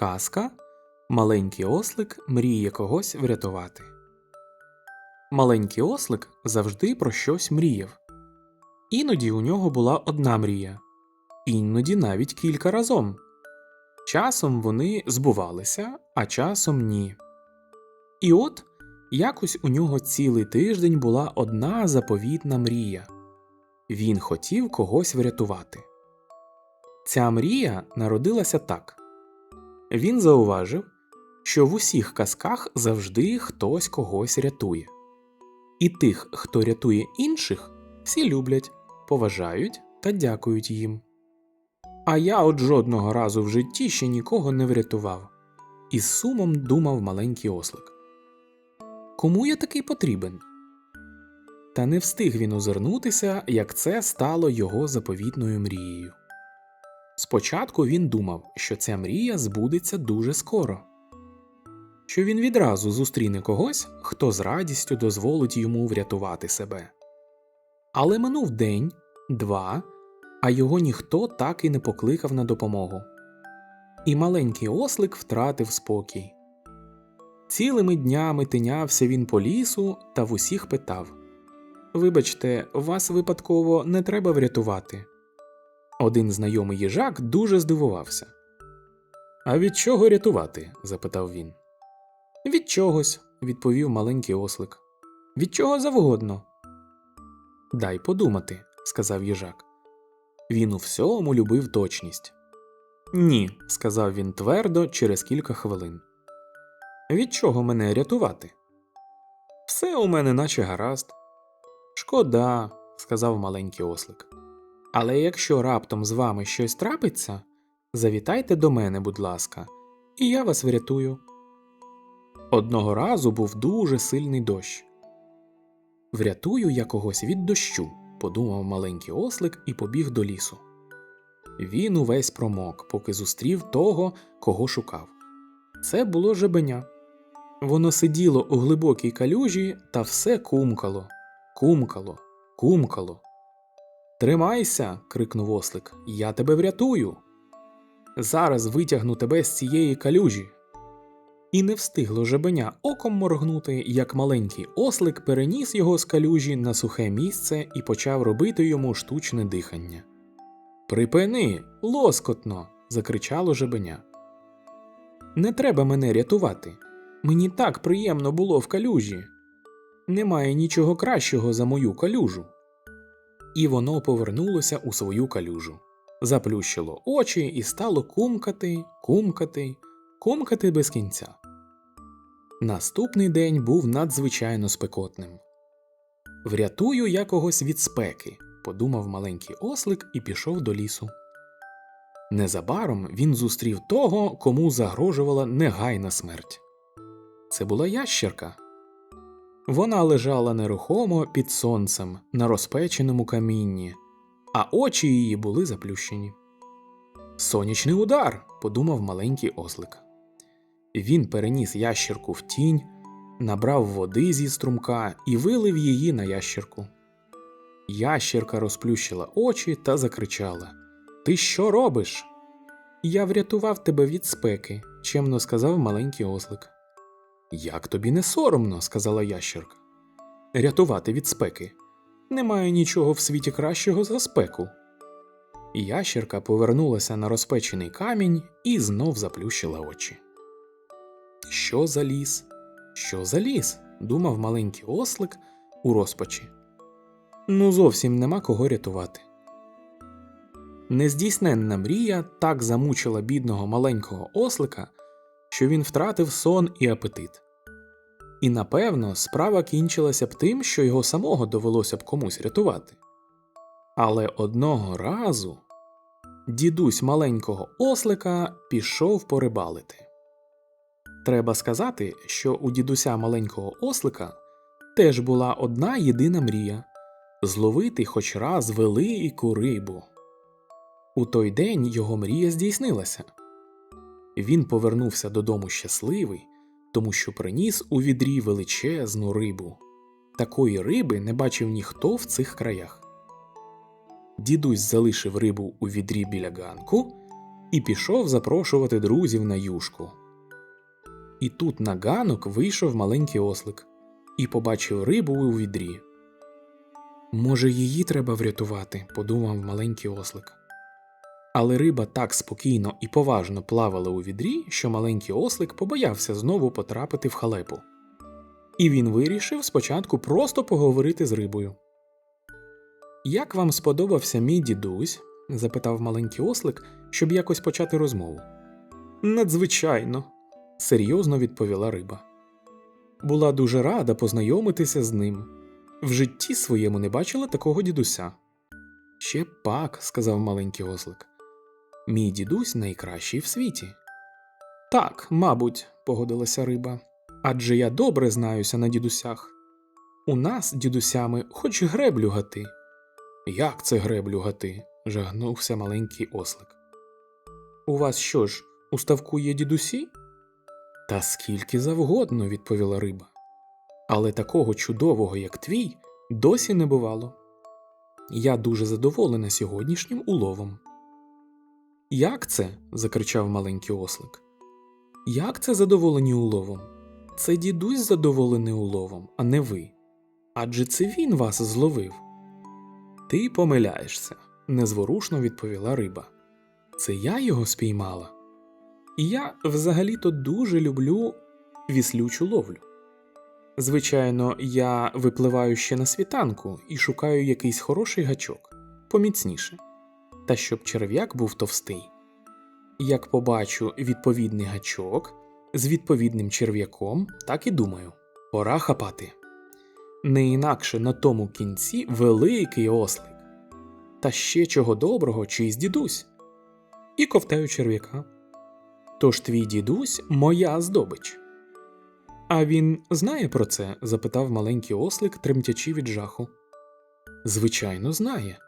Казка Маленький ослик мріє когось врятувати. Маленький ослик завжди про щось мріяв. Іноді у нього була одна мрія, іноді навіть кілька разом. Часом вони збувалися, а часом ні. І от якось у нього цілий тиждень була одна заповітна мрія він хотів когось врятувати. Ця мрія народилася так. Він зауважив, що в усіх казках завжди хтось когось рятує. І тих, хто рятує інших, всі люблять, поважають та дякують їм. А я от жодного разу в житті ще нікого не врятував, із сумом думав маленький ослик. Кому я такий потрібен? Та не встиг він озирнутися, як це стало його заповітною мрією. Спочатку він думав, що ця мрія збудеться дуже скоро, що він відразу зустріне когось, хто з радістю дозволить йому врятувати себе. Але минув день, два, а його ніхто так і не покликав на допомогу. І маленький ослик втратив спокій. Цілими днями тинявся він по лісу та в усіх питав Вибачте, вас випадково не треба врятувати. Один знайомий їжак дуже здивувався. А від чого рятувати? запитав він. Від чогось, відповів маленький ослик. Від чого завгодно. Дай подумати, сказав їжак. Він у всьому любив точність. Ні, сказав він твердо через кілька хвилин. Від чого мене рятувати? Все у мене наче гаразд. Шкода, сказав маленький ослик. Але якщо раптом з вами щось трапиться, завітайте до мене, будь ласка, і я вас врятую. Одного разу був дуже сильний дощ. Врятую я когось від дощу, подумав маленький ослик і побіг до лісу. Він увесь промок, поки зустрів того, кого шукав. Це було жебеня. Воно сиділо у глибокій калюжі та все кумкало, кумкало, кумкало. Тримайся, крикнув ослик, я тебе врятую. Зараз витягну тебе з цієї калюжі. І не встигло жебеня оком моргнути, як маленький ослик переніс його з калюжі на сухе місце і почав робити йому штучне дихання. Припини, лоскотно. закричало жебеня. Не треба мене рятувати. Мені так приємно було в калюжі. Немає нічого кращого за мою калюжу. І воно повернулося у свою калюжу, заплющило очі і стало кумкати, кумкати, кумкати без кінця. Наступний день був надзвичайно спекотним. Врятую я когось від спеки, подумав маленький ослик і пішов до лісу. Незабаром він зустрів того, кому загрожувала негайна смерть. Це була ящерка. Вона лежала нерухомо під сонцем на розпеченому камінні, а очі її були заплющені. Сонячний удар, подумав маленький ослик. Він переніс ящерку в тінь, набрав води зі струмка і вилив її на ящерку. Ящерка розплющила очі та закричала Ти що робиш? Я врятував тебе від спеки, чемно сказав маленький ослик. Як тобі не соромно, сказала ящерка. Рятувати від спеки. Немає нічого в світі кращого за спеку. Ящерка повернулася на розпечений камінь і знов заплющила очі. Що за ліс? Що за ліс? думав маленький ослик у розпачі. Ну, зовсім нема кого рятувати. Нездійсненна мрія так замучила бідного маленького ослика, що він втратив сон і апетит. І напевно справа кінчилася б тим, що його самого довелося б комусь рятувати. Але одного разу дідусь маленького ослика пішов порибалити. Треба сказати, що у дідуся маленького ослика теж була одна єдина мрія зловити хоч раз велику рибу. У той день його мрія здійснилася. Він повернувся додому щасливий, тому що приніс у відрі величезну рибу. Такої риби не бачив ніхто в цих краях. Дідусь залишив рибу у відрі біля ганку, і пішов запрошувати друзів на юшку. І тут на ганок вийшов маленький ослик і побачив рибу у відрі. Може, її треба врятувати, подумав маленький ослик. Але риба так спокійно і поважно плавала у відрі, що маленький ослик побоявся знову потрапити в халепу. І він вирішив спочатку просто поговорити з рибою. Як вам сподобався мій дідусь? запитав маленький ослик, щоб якось почати розмову. Надзвичайно, серйозно відповіла риба. Була дуже рада познайомитися з ним. В житті своєму не бачила такого дідуся. Ще пак, сказав маленький ослик. Мій дідусь найкращий в світі. Так, мабуть, погодилася риба. Адже я добре знаюся на дідусях. У нас, дідусями, хоч греблю гати. Як це греблю гати? жагнувся маленький ослик. У вас що ж, у ставку є дідусі? Та скільки завгодно, відповіла риба. Але такого чудового, як твій, досі не бувало. Я дуже задоволена сьогоднішнім уловом. Як це? закричав маленький ослик. Як це задоволені уловом? Це дідусь задоволений уловом, а не ви. Адже це він вас зловив. Ти помиляєшся, незворушно відповіла риба. Це я його спіймала. І я взагалі-то дуже люблю віслючу ловлю. Звичайно, я випливаю ще на світанку і шукаю якийсь хороший гачок, поміцніше, та щоб черв'як був товстий. Як побачу відповідний гачок з відповідним черв'яком, так і думаю пора хапати. Не інакше на тому кінці великий ослик, та ще чого доброго, чийсь дідусь, і ковтаю черв'яка. Тож твій дідусь моя здобич. А він знає про це? запитав маленький ослик, тремтячи від жаху. Звичайно, знає.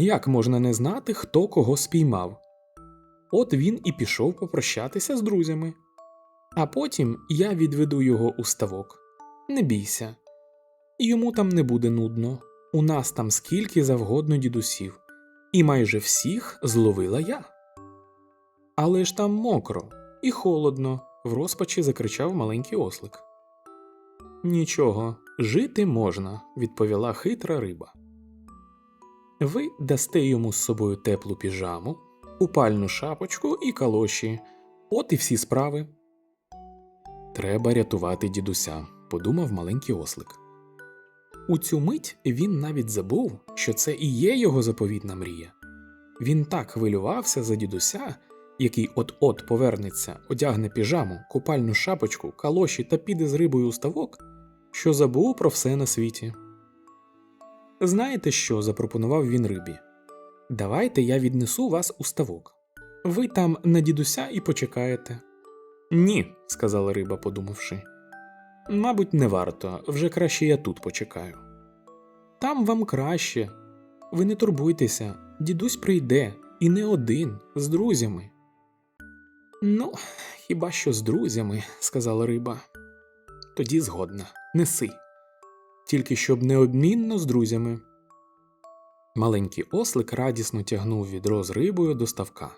Як можна не знати, хто кого спіймав? От він і пішов попрощатися з друзями. А потім я відведу його у ставок. Не бійся. Йому там не буде нудно. У нас там скільки завгодно дідусів, і майже всіх зловила я. Але ж там мокро і холодно, в розпачі закричав маленький ослик. Нічого, жити можна, відповіла хитра риба. Ви дасте йому з собою теплу піжаму, купальну шапочку і калоші, от і всі справи. Треба рятувати дідуся, подумав маленький ослик. У цю мить він навіть забув, що це і є його заповітна мрія. Він так хвилювався за дідуся, який от-от повернеться, одягне піжаму, купальну шапочку, калоші та піде з рибою у ставок, що забув про все на світі. Знаєте що? запропонував він рибі. Давайте я віднесу вас у ставок. Ви там на дідуся і почекаєте. Ні, сказала риба, подумавши. Мабуть, не варто, вже краще я тут почекаю. Там вам краще. Ви не турбуйтеся, дідусь прийде, і не один, з друзями. Ну, хіба що з друзями, сказала риба. Тоді згодна, неси. Тільки щоб неодмінно з друзями. Маленький ослик радісно тягнув відро з рибою до ставка.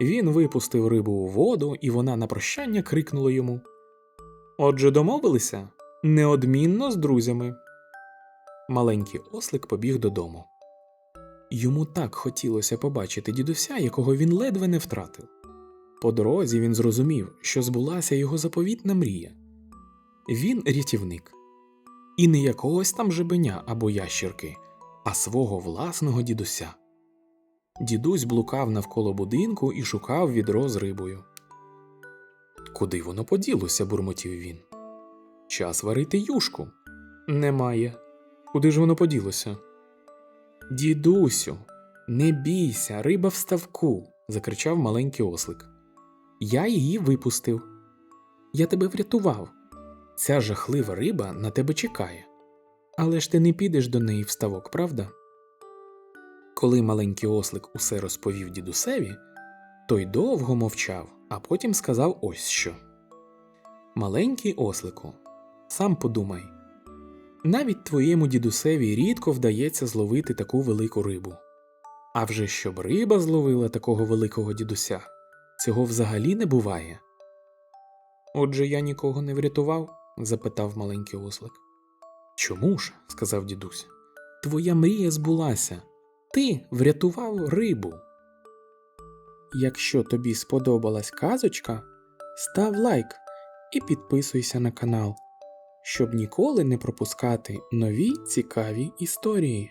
Він випустив рибу у воду, і вона на прощання крикнула йому Отже, домовилися неодмінно з друзями. Маленький ослик побіг додому. Йому так хотілося побачити дідуся, якого він ледве не втратив. По дорозі він зрозумів, що збулася його заповітна мрія. Він рятівник, і не якогось там жебеня або ящірки, а свого власного дідуся. Дідусь блукав навколо будинку і шукав відро з рибою. Куди воно поділося? бурмотів він. Час варити юшку. Немає. Куди ж воно поділося? Дідусю, не бійся, риба в ставку. закричав маленький ослик. Я її випустив. Я тебе врятував. Ця жахлива риба на тебе чекає. Але ж ти не підеш до неї в ставок, правда? Коли маленький ослик усе розповів дідусеві, той довго мовчав, а потім сказав ось що. Маленький ослику, сам подумай. Навіть твоєму дідусеві рідко вдається зловити таку велику рибу. А вже щоб риба зловила такого великого дідуся, цього взагалі не буває. Отже, я нікого не врятував? Запитав маленький ослик. Чому ж? сказав дідусь. Твоя мрія збулася. Ти врятував рибу. Якщо тобі сподобалась казочка, став лайк і підписуйся на канал, щоб ніколи не пропускати нові цікаві історії.